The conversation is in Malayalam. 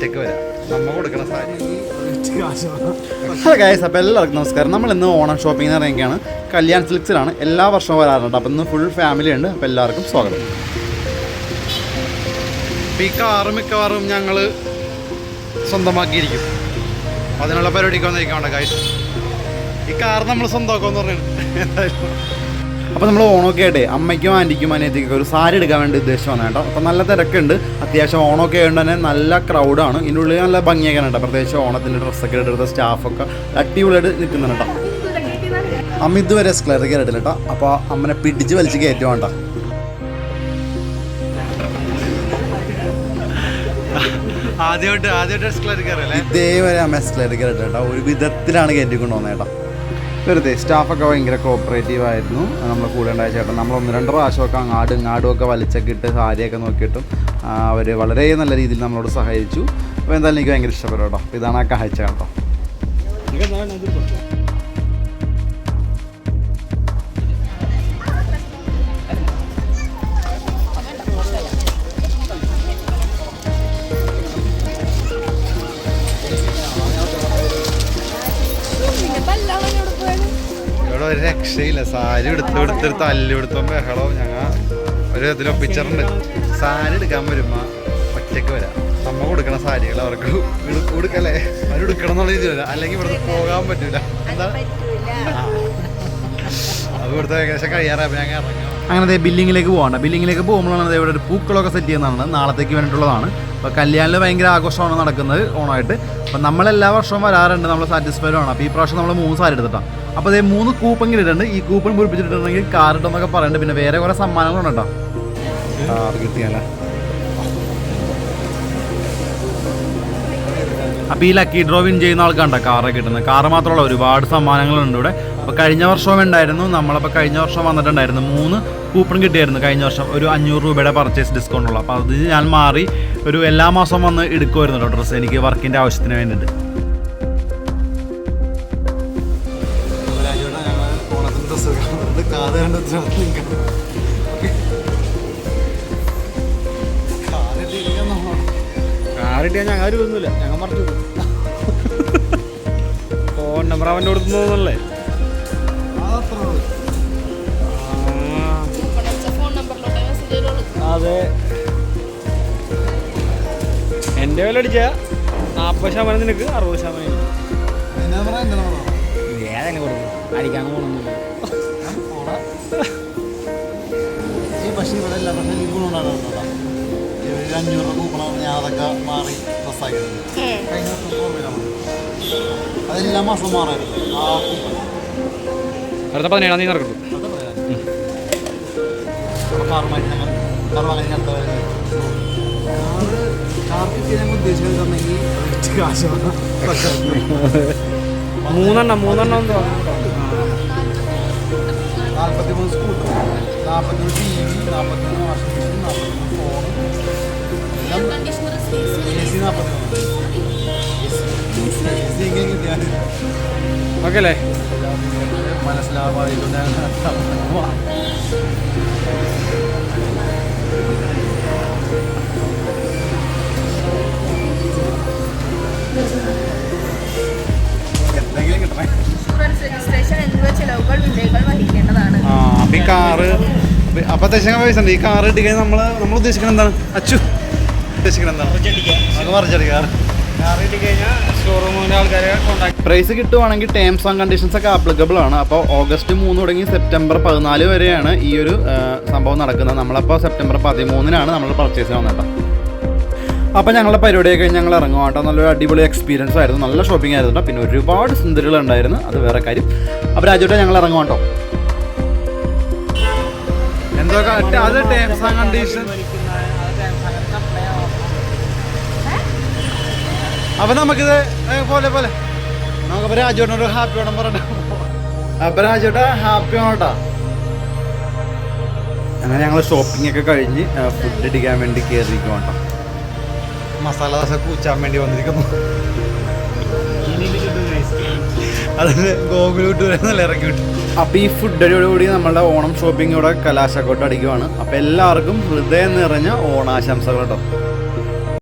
ഒറ്റയ്ക്ക് വരാം. നമ്മൾ കൊടുക്കണ ഹലോ ഗൈസ് അപ്പോൾ എല്ലാവർക്കും നമസ്കാരം. നമ്മൾ ഇന്ന് ഓണം ഷോപ്പിംഗ് ഇറങ്ങിയാണ് കല്യാൺ സിൽക്സിലാണ് എല്ലാ വർഷവും വരാറുണ്ട്. അപ്പം ഇന്ന് ഫുൾ ഫാമിലി ഉണ്ട്. അപ്പോൾ എല്ലാവർക്കും സ്വാഗതം. ഈ കാറ് മിക്കവാറും ഞങ്ങൾ സ്വന്തമാക്കിയിരിക്കും. അതിനുള്ള പരിപാടിക്ക് വന്നിരിക്കണ്ട ഗൈസ് ഈ കാർ നമ്മൾ സ്വന്തമാക്കുമെന്ന് പറയുന്നത് എന്തായാലും അപ്പോൾ നമ്മൾ ഓണമൊക്കെ ആയിട്ട് അമ്മയ്ക്കും ആന്റിക്കും അനിയത്തിക്കും ഒരു സാരി എടുക്കാൻ വേണ്ടി ഉദ്ദേശം വന്നേട്ടോ കേട്ടോ. അപ്പോൾ നല്ല തിരക്കുണ്ട്. അത്യാവശ്യം ഓണമൊക്കെ ആയതുകൊണ്ട് തന്നെ നല്ല ക്രൗഡാണ് ഇതിന്റെ ഉള്ളിൽ നല്ല ഭംഗിയൊക്കെ കേട്ടോ. പ്രത്യേകിച്ച് ഓണത്തിന്റെ ഡ്രസ്സൊക്കെ എടുത്ത സ്റ്റാഫൊക്കെ അടിപൊളിയായിട്ട് നിൽക്കുന്നുണ്ട് കേട്ടോ. അമ്മ ഇതുവരെ എസ്ക്ലർ കയറിയിട്ടില്ല കേട്ടോ. അപ്പോൾ അമ്മനെ പിടിച്ച് വലിച്ച് കയറ്റി വേണ്ട ആദ്യമായിട്ട് ആദ്യമായിട്ട് ഇതേവരെ അമ്മ എസ്ക്ലർ കയറിയിട്ടില്ല കേട്ടോ. ഒരു വിധത്തിലാണ് കയറ്റിക്കൊണ്ട് വന്നേട്ടാ കേട്ടോ. വെറുതെ സ്റ്റാഫൊക്കെ ഭയങ്കര കോപ്പറേറ്റീവ് ആയിരുന്നു. നമ്മൾ കൂടെ ഉണ്ടായ ചേട്ടൻ നമ്മൾ ഒന്ന് രണ്ട് പ്രാവശ്യമൊക്കെ അങ്ങാടും ഇങ്ങാടും ഒക്കെ വലിച്ചൊക്കെ ഇട്ട് സാരിയൊക്കെ നോക്കിയിട്ടും അവർ വളരെ നല്ല രീതിയിൽ നമ്മളോട് സഹായിച്ചു അപ്പോൾ എന്തായാലും എനിക്ക് ഭയങ്കര ഇഷ്ടപ്പെട്ടു കേട്ടോ. ഇതാണ് ആ കാഴ്ച കേട്ടോ. രക്ഷയില്ല സാരി എടുത്ത് എടുത്തെടുത്ത് തല്ലി എടുത്തോ ബഹളവും ഞങ്ങൾ ഒരു ഇതിലോ ഒപ്പിച്ചിട്ടുണ്ട്. സാരി എടുക്കാൻ വരുമ്പോ ഒറ്റയ്ക്ക് വരാം. നമ്മ കൊടുക്കണ സാരികൾ അവർക്ക് കൊടുക്കല്ലേ? അവർ എടുക്കണം എന്നുള്ള രീതി വരാം. അല്ലെങ്കിൽ ഇവിടുന്ന് പോകാൻ പറ്റൂല. അത് ഇവിടുത്തെ ഏകദേശം കഴിയാറായപ്പോൾ ഞങ്ങൾ ഇറങ്ങാം. അങ്ങനെ ബില്ലിങ്ങിലേക്ക് പോകണ്ട ബില്ലിങ്ങിലേക്ക് പോകുമ്പോഴാണ് ഇവിടെ ഒരു പൂക്കളൊക്കെ സെറ്റ് ചെയ്യുന്നതാണ്. നാളത്തേക്ക് വേണ്ടിയിട്ടുള്ളതാണ് അപ്പോൾ കല്യാണിൽ ഭയങ്കര ആഘോഷമാണ് നടക്കുന്നത് ഓണമായിട്ട്. അപ്പം നമ്മൾ എല്ലാ വർഷവും വരാറുണ്ട്. നമ്മൾ സാറ്റിസ്ഫൈഡ് ആണ്. അപ്പോൾ ഈ പ്രാവശ്യം നമ്മൾ മൂന്ന് സാരി എടുത്തിട്ടാണ്. അപ്പോൾ അതേ മൂന്ന് കൂപ്പൺ കിട്ടിയിട്ടുണ്ട് ഈ കൂപ്പൺ പൂരിപ്പിച്ചിട്ടുണ്ടെങ്കിൽ കാർ ഇട്ടെന്നൊക്കെ പറയുന്നുണ്ട് പിന്നെ വേറെ കുറേ സമ്മാനങ്ങളുണ്ട് കേട്ടോ. കാർ കിട്ടിയാലേ. അപ്പോൾ ഈ ലക്കി ഡ്രോ വിൻ ചെയ്യുന്ന ആൾക്കാണ്ട കാറ് കിട്ടുന്നത്. കാറ് മാത്രമല്ല ഒരുപാട് സമ്മാനങ്ങളുണ്ട് ഇവിടെ. അപ്പോൾ കഴിഞ്ഞ വർഷവും ഉണ്ടായിരുന്നു. നമ്മളപ്പോൾ കഴിഞ്ഞ വർഷം വന്നിട്ടുണ്ടായിരുന്നു. മൂന്ന് കൂപ്പൺ കിട്ടിയായിരുന്നു കഴിഞ്ഞ വർഷം. ഒരു അഞ്ഞൂറ് രൂപയുടെ പർച്ചേസ് ഡിസ്കൗണ്ട് ഉള്ളു. അപ്പോൾ അത് ഞാൻ മാറി ഒരു എല്ലാ മാസവും വന്ന് എടുക്കുമായിരുന്നു കേട്ടോ ഡ്രസ്സ് എനിക്ക് വർക്കിന്റെ ആവശ്യത്തിന് വേണ്ടിയിട്ട്. കാറിട്ടിയാൽ ഞങ്ങൾ ആരും ഒന്നുമില്ല ഞങ്ങൾ മറിച്ചു ഫോൺ നമ്പർ അവന്റെ കൊടുക്കുന്നതല്ലേ അതെ. എന്റെ വില അടിച്ച നാൽപ്പത് ശതമാനം നിനക്ക് അറുപത് ശതമാനം ഏതാ കൊടുക്കും. അടിക്കാൻ പോകണമെന്നില്ല പക്ഷി ഇവിടെ എല്ലാ പക്ഷേ ഈ ഗുണമുണ്ടാകുന്നുണ്ടോ അഞ്ഞൂറ് കൂപ്പണാണ് ഞാൻ അതൊക്കെ മാറി ഡ്രസ്സാക്കിയത് കഴിഞ്ഞ അതെല്ലാ മാസം മാറായിരുന്നു. ആ കൂപ്പൺ. അടുത്ത പതിനേഴാം തീയതി നടക്കും അത് പറയാം അപ്പോൾ കാർ മാറ്റി ഞങ്ങൾ കാർ വാങ്ങി അടുത്ത കാറ് കാർക്ക് ഞങ്ങൾ ഉദ്ദേശിക്കുന്നുണ്ടെങ്കിൽ കാശ് മൂന്നെണ്ണം മൂന്നെണ്ണം എന്തോ. നാൽപ്പത്തി മൂന്ന് സ്കൂട്ടർ നാൽപ്പത്തി മൂന്ന് ടി വി നാൽപ്പത്തി മൂന്ന് വാഷിംഗ് മെഷീൻ നാൽപ്പത്തി മൂന്ന് ഫോൺ എ സി നാൽപ്പത്തി മൂന്ന്. എ സി എങ്ങനെ കിട്ടിയാൽ ഓക്കെ അല്ലേ? മനസ്സിലാവാതിട്ടുണ്ട് ഈ കാറ് അപ്പം അത്യാവശ്യം പൈസ ഉണ്ട്. ഈ കാറ് ഇട്ടിക്കഴിഞ്ഞാൽ നമ്മൾ നമ്മൾ ഉദ്ദേശിക്കുന്നത് എന്താണ്? അച്ചു ഉദ്ദേശിക്കുന്നത് എന്താണ്? മറിച്ചെടുക്കാറ് പ്രൈസ് കിട്ടുവാണെങ്കിൽ ടേംസ് ആൻഡ് കണ്ടീഷൻസ് ഒക്കെ ആപ്ലിക്കബിൾ ആണ്. അപ്പോൾ ഓഗസ്റ്റ് മൂന്ന് തുടങ്ങി സെപ്റ്റംബർ പതിനാല് വരെയാണ് ഈ ഒരു സംഭവം നടക്കുന്നത്. നമ്മളപ്പോൾ സെപ്റ്റംബർ പതിമൂന്നിനാണ് നമ്മൾ പർച്ചേസ് ചെയ്യുന്നത് അപ്പോൾ ഞങ്ങളുടെ പരിപാടിയൊക്കെ കഴിഞ്ഞ് ഞങ്ങൾ ഇറങ്ങും കേട്ടോ. നല്ലൊരു അടിപൊളി എക്സ്പീരിയൻസ് ആയിരുന്നു. നല്ല ഷോപ്പിംഗ് ആയിരുന്നു കേട്ടോ. പിന്നെ ഒരുപാട് സുന്ദരികൾ ഉണ്ടായിരുന്നു അത് വേറെ കാര്യം. അപ്പോൾ രാജോട്ടെ ഞങ്ങൾ ഇറങ്ങും കേട്ടോ. അപ്പൊ നമുക്കിത് പോലെ പോലെ. നമുക്കപ്പോ രാജുവിനോട് ഹാപ്പി ഓണം പറഞ്ഞു അപ്പൊ രാജുട്ടാ ഹാപ്പി ഓണട്ടാ അങ്ങനെ ഞങ്ങൾ ഷോപ്പിംഗ് ഒക്കെ കഴിഞ്ഞ് ഫുഡ് അടിക്കാൻ വേണ്ടി കയറിയിരിക്കും കേട്ടോ മസാല ദോശ കൂച്ചാൻ വേണ്ടി വന്നിരിക്കുന്നു. അതിന് ഗോകുൽ വിട്ടൂരെന്നല്ല ഇറക്കി വിട്ടു. അപ്പോൾ ഈ ഫുഡോടുകൂടി നമ്മളുടെ ഓണം ഷോപ്പിംഗ് ഇവിടെ കലാശക്കോട്ട് അടിക്കുവാണ്. അപ്പോൾ എല്ലാവർക്കും ഹൃദയം നിറഞ്ഞ ഓണാശംസകൾ കേട്ടോ.